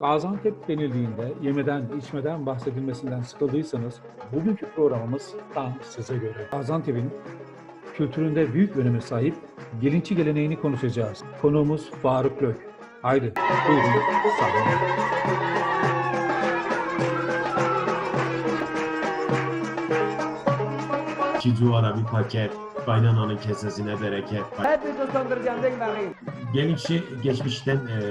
Gaziantep denildiğinde yemeden, içmeden bahsedilmesinden sıkıldıysanız bugünkü programımız tam size göre. Gaziantep'in kültüründe büyük öneme sahip gelinçi geleneğini konuşacağız. Konuğumuz Faruk Lök. Haydi buyurun sağ İki cuvara bir paket, kaynananın kesesine bereket. Hepinizi söndüreceğim değil mi? Gelinçi geçmişten e,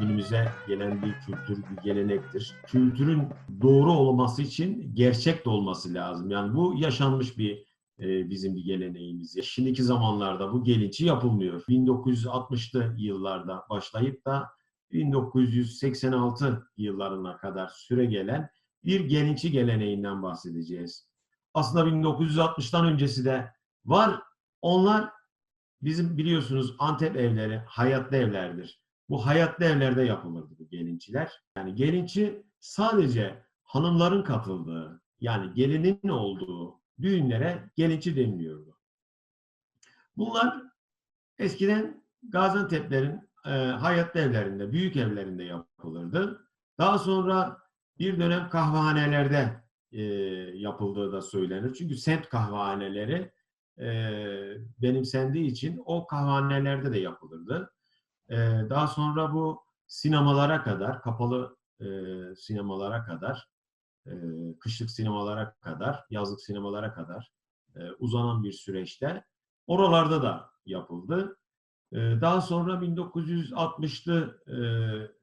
günümüze gelen bir kültür, bir gelenektir. Kültürün doğru olması için gerçek de olması lazım. Yani bu yaşanmış bir e, bizim bir geleneğimiz. Şimdiki zamanlarda bu gelinçi yapılmıyor. 1960'lı yıllarda başlayıp da 1986 yıllarına kadar süre gelen bir gelinçi geleneğinden bahsedeceğiz. Aslında 1960'tan öncesi de var. Onlar bizim biliyorsunuz Antep evleri hayatlı evlerdir. Bu hayatlı evlerde yapılırdı bu gelinçiler. Yani gelinçi sadece hanımların katıldığı, yani gelinin olduğu düğünlere gelinçi deniliyordu. Bunlar eskiden Gaziantep'lerin e, hayatlı evlerinde, büyük evlerinde yapılırdı. Daha sonra bir dönem kahvehanelerde e, yapıldığı da söylenir. Çünkü semt kahvehaneleri e, benimsendiği için o kahvehanelerde de yapılırdı. E, daha sonra bu sinemalara kadar, kapalı e, sinemalara kadar, e, kışlık sinemalara kadar, yazlık sinemalara kadar e, uzanan bir süreçte oralarda da yapıldı. E, daha sonra 1960'lı e,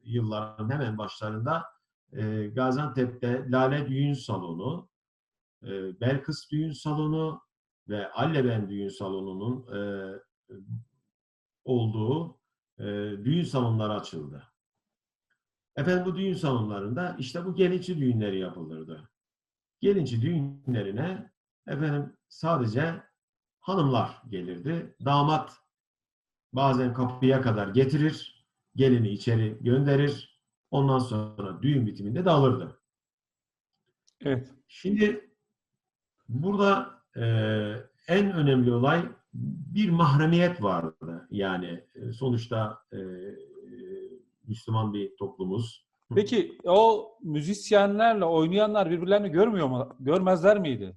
yılların hemen başlarında e, Gaziantep'te Lale Düğün Salonu, e, Belkıs Düğün Salonu ve Alleben Düğün Salonu'nun e, olduğu e, düğün salonları açıldı. Efendim bu düğün salonlarında işte bu gelinçi düğünleri yapılırdı. Gelinçi düğünlerine efendim sadece hanımlar gelirdi. Damat bazen kapıya kadar getirir, gelini içeri gönderir. Ondan sonra düğün bitiminde de alırdı. Evet. Şimdi burada e, en önemli olay bir mahremiyet vardı. Yani e, sonuçta e, Müslüman bir toplumuz. Peki o müzisyenlerle oynayanlar birbirlerini görmüyor mu? Görmezler miydi?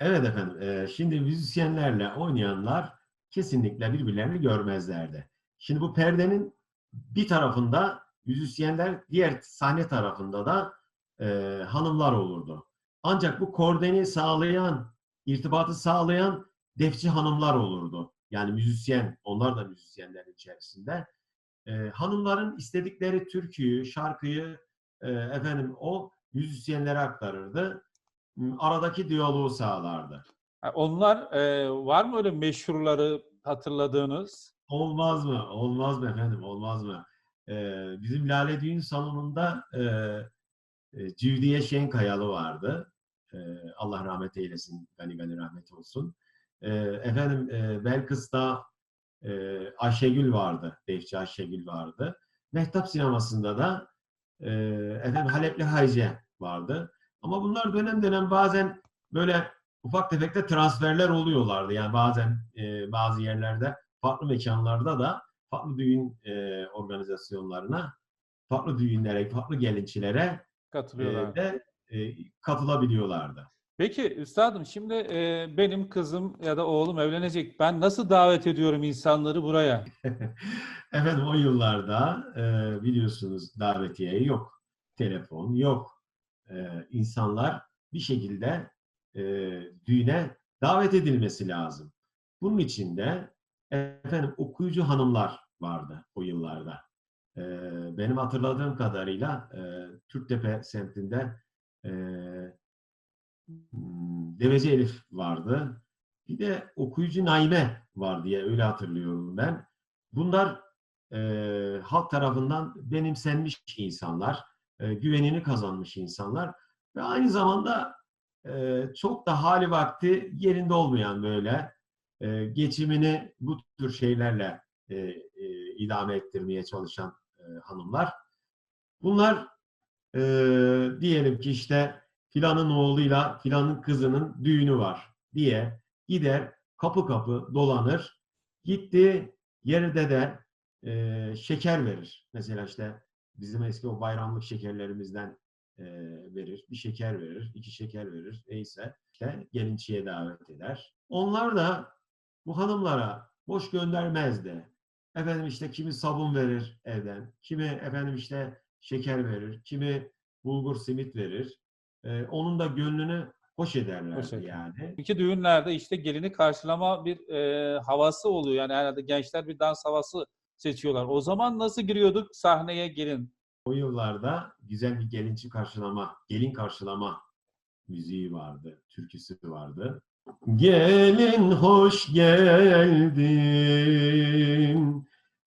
Evet efendim. e, şimdi müzisyenlerle oynayanlar kesinlikle birbirlerini görmezlerdi. Şimdi bu perdenin bir tarafında müzisyenler, diğer sahne tarafında da e, hanımlar olurdu. Ancak bu koordini sağlayan, irtibatı sağlayan defçi hanımlar olurdu. Yani müzisyen, onlar da müzisyenlerin içerisinde. E, hanımların istedikleri türküyü, şarkıyı e, efendim o müzisyenlere aktarırdı. M, Aradaki diyaloğu sağlardı. Onlar e, var mı öyle meşhurları hatırladığınız? Olmaz mı? Olmaz mı efendim? Olmaz mı? Ee, bizim Lale Düğün Salonu'nda e, e, Civdiye Şenkayalı vardı. E, Allah rahmet eylesin, gani gani rahmet olsun. E, efendim e, Belkıs'ta e, Ayşegül vardı, Defçi Ayşegül vardı. Mehtap sinemasında da e, efendim Halepli Hayce vardı. Ama bunlar dönem dönem bazen böyle ufak tefek de transferler oluyorlardı. Yani bazen e, bazı yerlerde, farklı mekanlarda da farklı düğün e, organizasyonlarına, farklı düğünlere, farklı gelinçilere e, Katılıyorlar. de e, katılabiliyorlardı. Peki üstadım şimdi e, benim kızım ya da oğlum evlenecek. Ben nasıl davet ediyorum insanları buraya? Efendim o yıllarda e, biliyorsunuz davetiye yok, telefon yok. E, insanlar bir şekilde e, düğüne davet edilmesi lazım. Bunun için de efendim okuyucu hanımlar vardı o yıllarda. E, benim hatırladığım kadarıyla e, Türktepe semtinde e, Deveci Elif vardı. Bir de okuyucu Naime var diye öyle hatırlıyorum ben. Bunlar e, halk tarafından benimsenmiş insanlar, e, güvenini kazanmış insanlar ve aynı zamanda e, çok da hali vakti yerinde olmayan böyle e, geçimini bu tür şeylerle e, e, idame ettirmeye çalışan e, hanımlar. Bunlar e, diyelim ki işte filanın oğluyla filanın kızının düğünü var diye gider kapı kapı dolanır. Gitti yerde de e, şeker verir. Mesela işte bizim eski o bayramlık şekerlerimizden e, verir. Bir şeker verir, iki şeker verir. Neyse işte gelinçiye davet eder. Onlar da bu hanımlara boş göndermezdi. Efendim işte kimi sabun verir evden, kimi efendim işte şeker verir, kimi bulgur simit verir. Ee, onun da gönlünü hoş ederlerdi Hoş eder. yani. İki düğünlerde işte gelini karşılama bir e, havası oluyor. Yani herhalde gençler bir dans havası seçiyorlar. O zaman nasıl giriyorduk sahneye gelin? O yıllarda güzel bir gelinci karşılama, gelin karşılama müziği vardı, türküsü vardı. Gelin hoş geldin,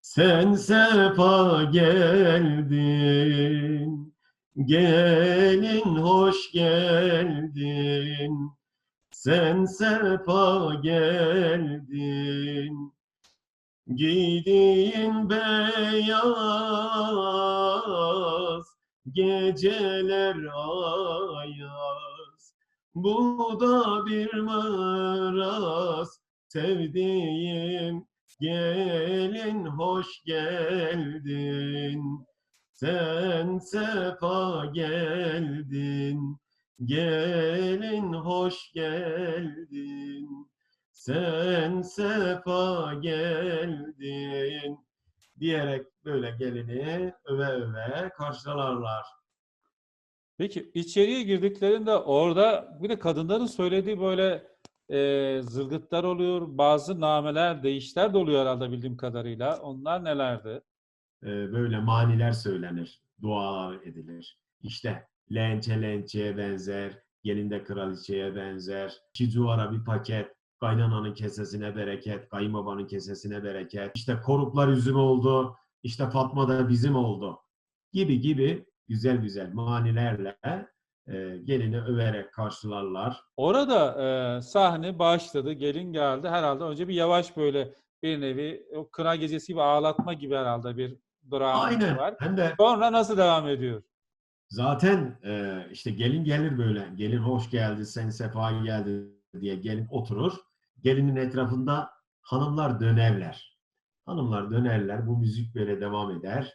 sen sefa geldin. Gelin hoş geldin, sen sefa geldin. Giydiğin beyaz, geceler ayaz. Bu da bir miras, sevdiğim gelin hoş geldin. Sen sefa geldin, gelin hoş geldin. Sen sefa geldin diyerek böyle gelini öve öve karşılarlar. Peki içeriye girdiklerinde orada bir de kadınların söylediği böyle e, zılgıtlar oluyor. Bazı nameler, deyişler de oluyor herhalde bildiğim kadarıyla. Onlar nelerdi? Böyle maniler söylenir, dualar edilir. İşte lençe lençeye benzer, gelinde kraliçeye benzer, çizuvara bir paket, kaynananın kesesine bereket, kayınbabanın kesesine bereket, işte koruklar üzüm oldu, işte Fatma da bizim oldu gibi gibi güzel güzel manilerle e, gelini överek karşılarlar. Orada e, sahne başladı, gelin geldi. Herhalde önce bir yavaş böyle bir nevi o kına gecesi gibi ağlatma gibi herhalde bir drama Aynen. var. Hem de Sonra nasıl devam ediyor? Zaten e, işte gelin gelir böyle. Gelin hoş geldi, sen sefa geldi diye gelin oturur. Gelinin etrafında hanımlar dönerler. Hanımlar dönerler. Bu müzik böyle devam eder.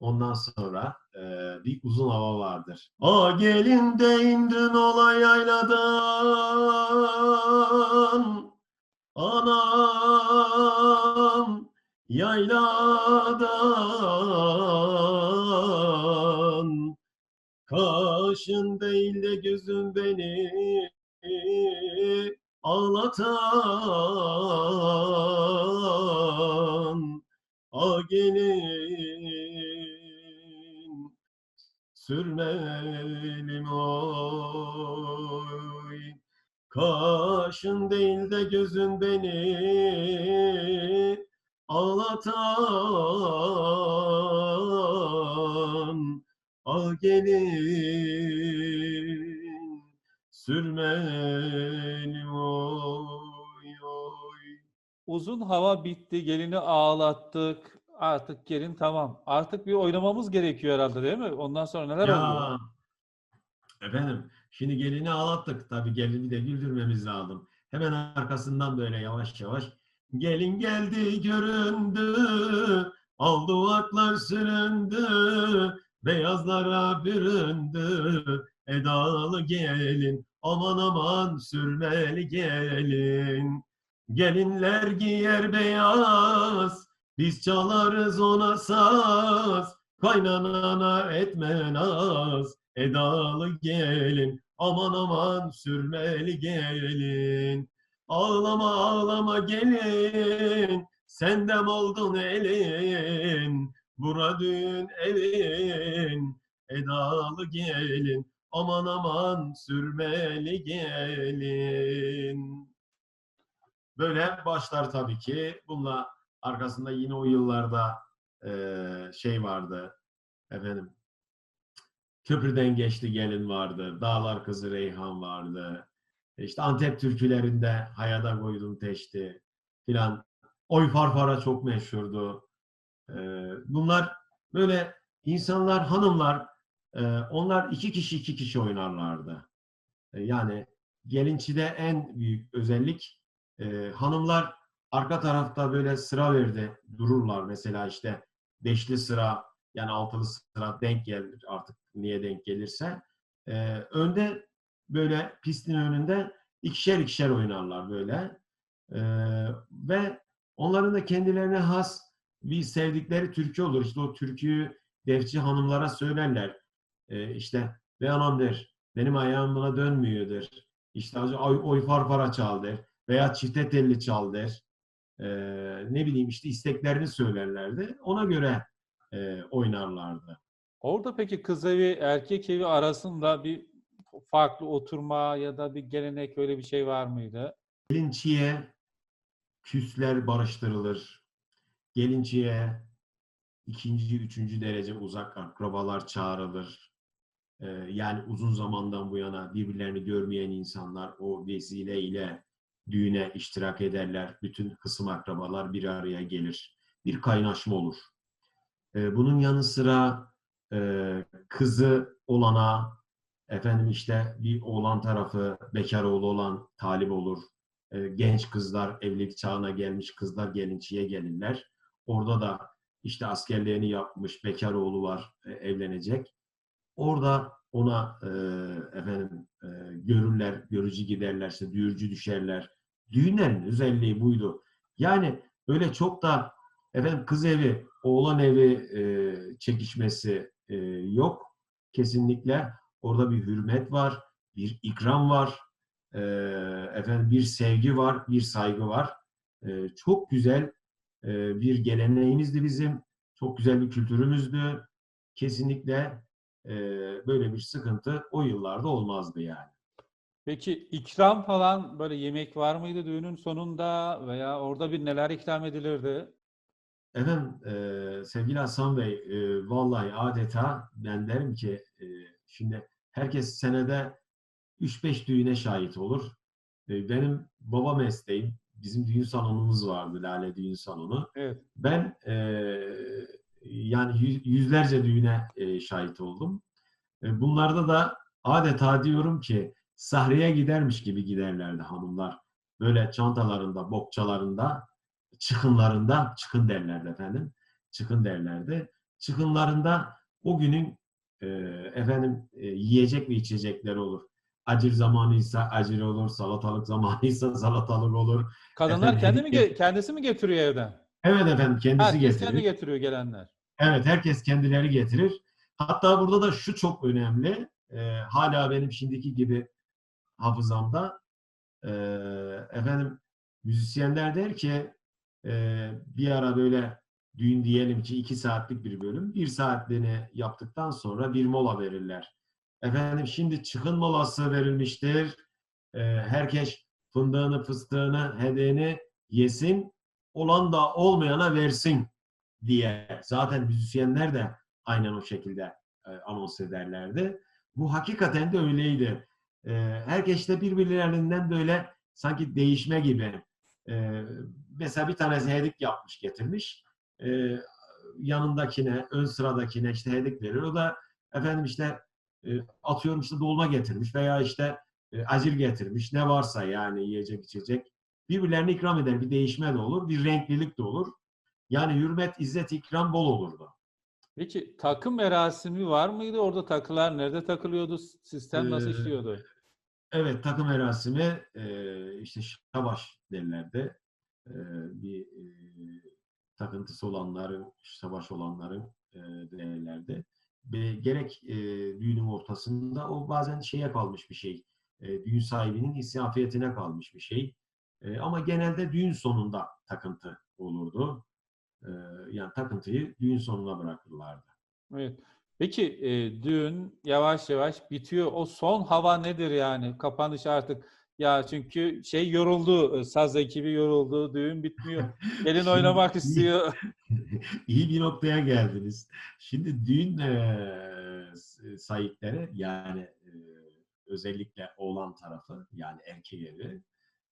Ondan sonra e, bir uzun hava vardır. A gelin de indin ola yayladan. Anam yayladan. Kaşın değil de gözün beni ağlatan A gelin sürmelim oy Kaşın değil de gözün beni ağlatan Ah gelin sürmelim oy oy. Uzun hava bitti, gelini ağlattık. Artık gelin tamam. Artık bir oynamamız gerekiyor herhalde değil mi? Ondan sonra neler oluyor? Efendim şimdi gelini ağlattık. Tabii gelini de güldürmemiz lazım. Hemen arkasından böyle yavaş yavaş gelin geldi göründü al duvaklar süründü beyazlara büründü edalı gelin aman aman sürmeli gelin gelinler giyer beyaz biz çalarız ona saz kaynanana etme naz edalı gelin aman aman sürmeli gelin. Ağlama ağlama gelin sendem oldun elin? Bura düğün evin edalı gelin aman aman sürmeli gelin. Böyle başlar tabii ki. Bununla arkasında yine o yıllarda eee, şey vardı. Efendim Köprüden geçti gelin vardı. Dağlar kızı Reyhan vardı. İşte Antep türkülerinde Hayada koydum teşti filan. Oy farfara çok meşhurdu. Ee, bunlar böyle insanlar, hanımlar e, onlar iki kişi iki kişi oynarlardı. E, yani gelinçide en büyük özellik e, hanımlar arka tarafta böyle sıra verdi dururlar. Mesela işte beşli sıra Yani altılı sıra denk gelir artık niye denk gelirse. Ee, önde böyle pistin önünde ikişer ikişer oynarlar böyle. Ee, ve onların da kendilerine has bir sevdikleri türkü olur. İşte o türküyü defçi hanımlara söylerler. Ee, işte ve anam der, benim ayağım buna dönmüyordur. İşte oy, oy farfara çal der. Veya çifte telli çal der. Ee, ne bileyim işte isteklerini söylerlerdi. Ona göre e, oynarlardı. Orada peki kız evi erkek evi arasında bir farklı oturma ya da bir gelenek öyle bir şey var mıydı? Gelinçiye küsler barıştırılır. Gelinciye ikinci, üçüncü derece uzak akrabalar çağrılır. Ee, yani uzun zamandan bu yana birbirlerini görmeyen insanlar o vesileyle düğüne iştirak ederler. Bütün kısım akrabalar bir araya gelir. Bir kaynaşma olur. Ee, bunun yanı sıra e, kızı olana efendim işte bir oğlan tarafı bekar oğlu olan talip olur. Ee, genç kızlar, evlilik çağına gelmiş kızlar gelinçiye gelirler. Orada da işte askerliğini yapmış bekar oğlu var, e, evlenecek. Orada ona e, efendim e, görürler, görücü giderlerse düğürcü düşerler. Düğünlerin özelliği buydu. Yani öyle çok da efendim kız evi, oğlan evi e, çekişmesi e, yok. Kesinlikle orada bir hürmet var, bir ikram var, e, efendim bir sevgi var, bir saygı var. E, çok güzel e, bir geleneğimizdi bizim. Çok güzel bir kültürümüzdü. Kesinlikle e, böyle bir sıkıntı o yıllarda olmazdı yani. Peki ikram falan böyle yemek var mıydı düğünün sonunda veya orada bir neler ikram edilirdi? Efendim e, sevgili Hasan Bey e, vallahi adeta ben derim ki e, şimdi herkes senede 3-5 düğüne şahit olur. E, benim baba mesleğim bizim düğün salonumuz vardı Lale Düğün Salonu. Evet. Ben e, yani yüz- yüzlerce düğüne e, şahit oldum. E, bunlarda da adeta diyorum ki sahreye gidermiş gibi giderlerdi hanımlar. Böyle çantalarında, bokçalarında, çıkınlarında, çıkın derlerdi efendim. Çıkın derlerdi. Çıkınlarında o günün e, efendim e, yiyecek ve içecekleri olur. Acır zamanıysa acır olur, salatalık zamanıysa salatalık olur. Kadınlar Efendim, kendi mi kendisi mi getiriyor evden? Evet efendim kendisi Herkes getirir. kendi getiriyor gelenler. Evet, herkes kendileri getirir. Hatta burada da şu çok önemli. Ee, hala benim şimdiki gibi hafızamda. Ee, efendim, müzisyenler der ki e, bir ara böyle düğün diyelim ki iki saatlik bir bölüm. Bir saatliğini yaptıktan sonra bir mola verirler. Efendim şimdi çıkın molası verilmiştir. Ee, herkes fındığını, fıstığını, hediyeni yesin. Olan da olmayana versin diye zaten müzisyenler de aynen o şekilde e, anons ederlerdi. Bu hakikaten de öyleydi. E, herkes de birbirlerinden böyle sanki değişme gibi. E, mesela bir tanesi hedik yapmış getirmiş. E, yanındakine, ön sıradakine işte hedik verir. O da efendim işte e, atıyorum işte dolma getirmiş veya işte e, acil getirmiş. Ne varsa yani yiyecek içecek. Birbirlerine ikram eder. Bir değişme de olur. Bir renklilik de olur. Yani hürmet, izzet, ikram bol olurdu. Peki takım merasimi var mıydı? Orada takılar nerede takılıyordu? Sistem nasıl Ee, işliyordu? Evet, takım merasimi e, işte şabaş derlerdi. E, bir e, takıntısı olanların, savaş olanların e, derlerdi. Ve gerek e, düğünün ortasında o bazen şeye kalmış bir şey. E, düğün sahibinin isafiyetine kalmış bir şey. E, ama genelde düğün sonunda takıntı olurdu. E, yani takıntıyı düğün sonuna bırakırlardı. Evet. Peki e, düğün yavaş yavaş bitiyor. O son hava nedir yani? Kapanış artık. Ya çünkü şey yoruldu, e, saz ekibi yoruldu, düğün bitmiyor. Gelin Şimdi- oynamak istiyor. İyi bir noktaya geldiniz. Şimdi düğün eee, s- sahipleri yani eee, özellikle oğlan tarafı yani erkek evi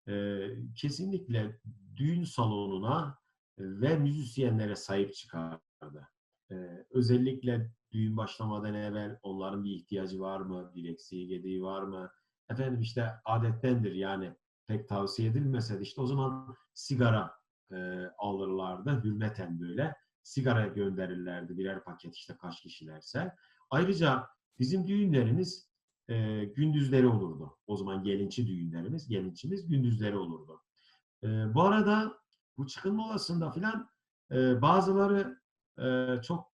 eee, kesinlikle düğün salonuna ve müzisyenlere sahip çıkardı. Eee, özellikle düğün başlamadan evvel onların bir ihtiyacı var mı, bir eksiği gediği var mı? Efendim işte adettendir yani pek tavsiye edilmese de işte o zaman sigara e, alırlardı hürmeten böyle. sigara gönderirlerdi birer paket işte kaç kişilerse. Ayrıca bizim düğünlerimiz e, gündüzleri olurdu. O zaman gelinçi düğünlerimiz, gelinçimiz gündüzleri olurdu. E, bu arada bu çıkın molasında filan e, bazıları e, çok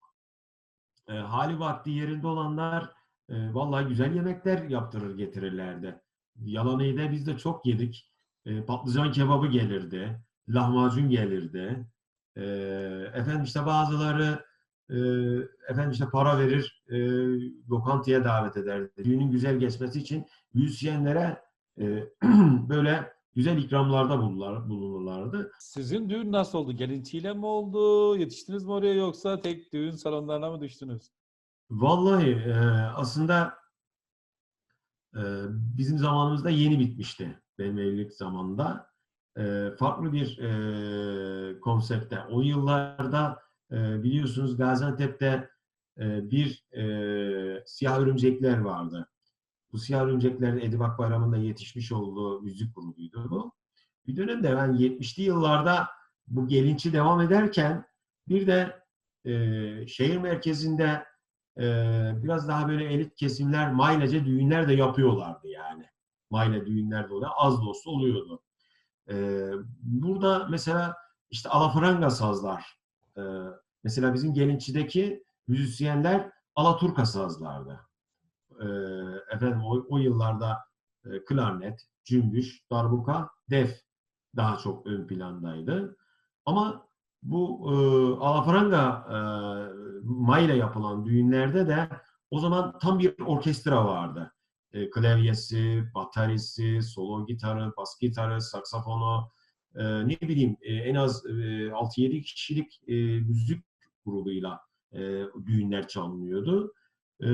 e, hali vakti yerinde olanlar e, vallahi güzel yemekler yaptırır getirirlerdi. Yalanıyı da biz de çok yedik. E, patlıcan kebabı gelirdi, lahmacun gelirdi. E, efendim işte bazıları e, efendim işte para verir, e, lokantaya davet ederdi. Düğünün güzel geçmesi için müzisyenlere e, böyle güzel ikramlarda bulunurlar, bulunurlardı. Sizin düğün nasıl oldu? Gelintiyle mi oldu? Yetiştiniz mi oraya yoksa tek düğün salonlarına mı düştünüz? Vallahi e, aslında e, bizim zamanımızda yeni bitmişti. Benim evlilik zamanında. E, farklı bir e, konsepte. O yıllarda e, biliyorsunuz Gaziantep'te e, bir e, siyah örümcekler vardı. Bu siyah örümceklerin Edip Akbayram'ın yetişmiş olduğu müzik grubuydu bu. Bir dönemde ben 70'li yıllarda bu gelinçi devam ederken bir de e, şehir merkezinde ee, biraz daha böyle elit kesimler mailece düğünler de yapıyorlardı yani. Maile düğünler de oluyor. Az da olsa oluyordu. Ee, burada mesela işte alafranga sazlar. Ee, mesela bizim Gelinçi'deki müzisyenler Alaturka sazlardı. Ee, efendim o, o yıllarda e, klarnet, cümbüş, darbuka, def daha çok ön plandaydı. Ama bu e, alafranga e, mayla yapılan düğünlerde de o zaman tam bir orkestra vardı. E, klavyesi, bataryası, solo gitarı, bas gitarı, saksafonu, e, ne bileyim e, en az e, 6-7 kişilik e, müzik grubuyla e, düğünler çalınıyordu. E,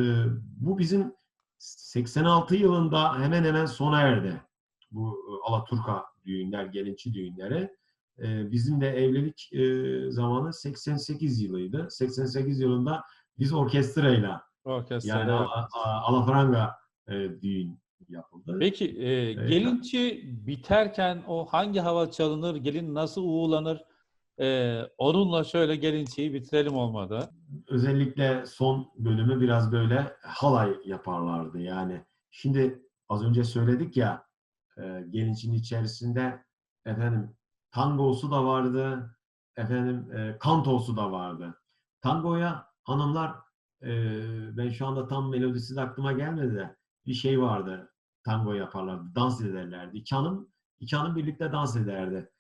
bu bizim 86 yılında hemen hemen sona erdi. Bu e, Alaturka düğünler, gelinçi düğünleri. Ee, bizim de evlilik e, zamanı 88 yılıydı. 88 yılında biz orkestrayla Orkestra. yani a- alafranga e, düğün yapıldı. Peki e, gelinci biterken o hangi hava çalınır, gelin nasıl uğurlanır? E, onunla şöyle gelinçeyi bitirelim olmadı. Özellikle son bölümü biraz böyle halay yaparlardı. Yani şimdi az önce söyledik ya e, gelincin içerisinde efendim tangosu da vardı, efendim e, kantosu da vardı. Tangoya hanımlar e, ben şu anda tam melodisi de aklıma gelmedi de bir şey vardı. Tango yaparlardı, dans ederlerdi. İki hanım, iki hanım birlikte dans ederdi.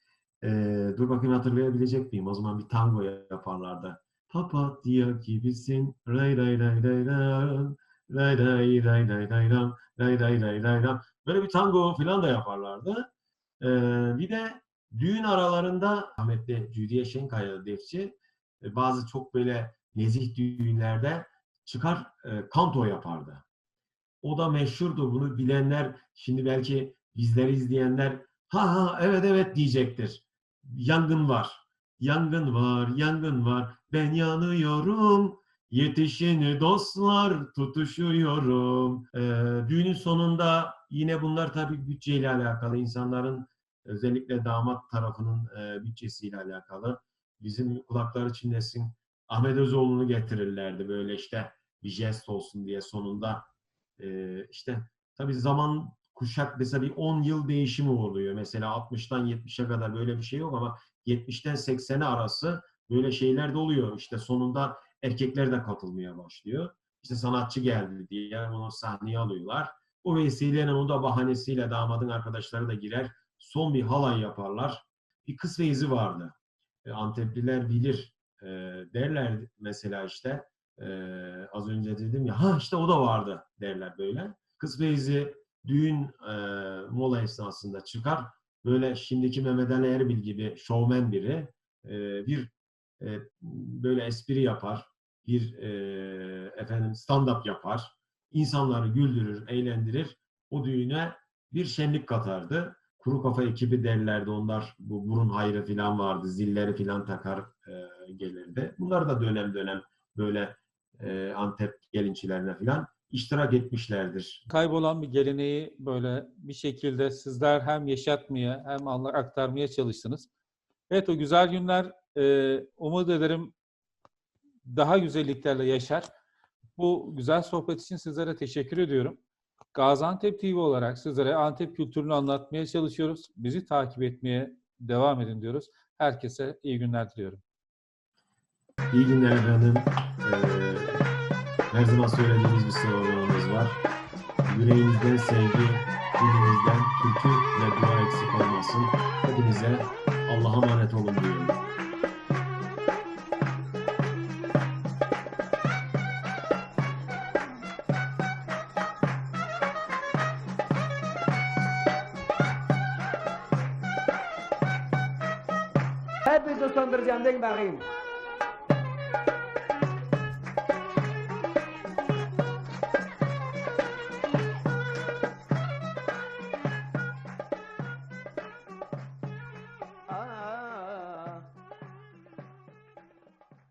E, dur bakayım hatırlayabilecek miyim? O zaman bir tango yaparlardı. Papatya gibisin, ray ray ray ray ray, ray ray ray ray ray ram, ray ray ray ray. Böyle bir tango falan da yaparlardı. E, bir de düğün aralarında rahmetli Cüdiye Şenkaya defçi e, bazı çok böyle nezih düğünlerde çıkar e, kanto yapardı. O da meşhurdu. Bunu bilenler şimdi belki bizleri izleyenler ha ha evet evet diyecektir. Yangın var. Yangın var, yangın var. Ben yanıyorum. Yetişin dostlar, tutuşuyorum. Ee, düğünün sonunda yine bunlar tabii bütçeyle alakalı. insanların özellikle damat tarafının e, bütçesiyle alakalı. Bizim kulakları çinlesin Ahmet Özoğlu'nu getirirlerdi böyle işte bir jest olsun diye sonunda. E, işte tabii zaman kuşak mesela bir 10 yıl değişimi oluyor. Mesela 60'tan 70'e kadar böyle bir şey yok ama 70'ten 80'e arası böyle şeyler de oluyor. İşte sonunda erkekler de katılmaya başlıyor. İşte sanatçı geldi diye onu sahneye alıyorlar. O vesileyle o da bahanesiyle damadın arkadaşları da girer son bir halay yaparlar. Bir kız feyzi vardı. E, Antepliler bilir e, derler mesela işte e, az önce dedim ya ha işte o da vardı derler böyle. Kız feyzi düğün e, mola esnasında çıkar. Böyle şimdiki Mehmet Ali Erbil gibi şovmen biri e, bir e, böyle espri yapar. Bir e, efendim stand-up yapar. insanları güldürür, eğlendirir. O düğüne bir şenlik katardı. Kuru kafa ekibi derlerdi onlar. Bu burun hayrı falan vardı. Zilleri falan takar e, gelirdi. Bunlar da dönem dönem böyle e, Antep gelinçilerine falan iştirak etmişlerdir. Kaybolan bir geleneği böyle bir şekilde sizler hem yaşatmaya hem aktarmaya çalıştınız. Evet o güzel günler e, umut ederim daha güzelliklerle yaşar. Bu güzel sohbet için sizlere teşekkür ediyorum. Gaziantep TV olarak sizlere Antep kültürünü anlatmaya çalışıyoruz. Bizi takip etmeye devam edin diyoruz. Herkese iyi günler diliyorum. İyi günler efendim. Ee, her zaman söylediğimiz bir sloganımız var. Yüreğinizden sevgi, dilinizden türkü ve dua eksik olmasın. Hepinize Allah'a emanet olun diyorum. Hep bir söndüreceğim deyin bakayım.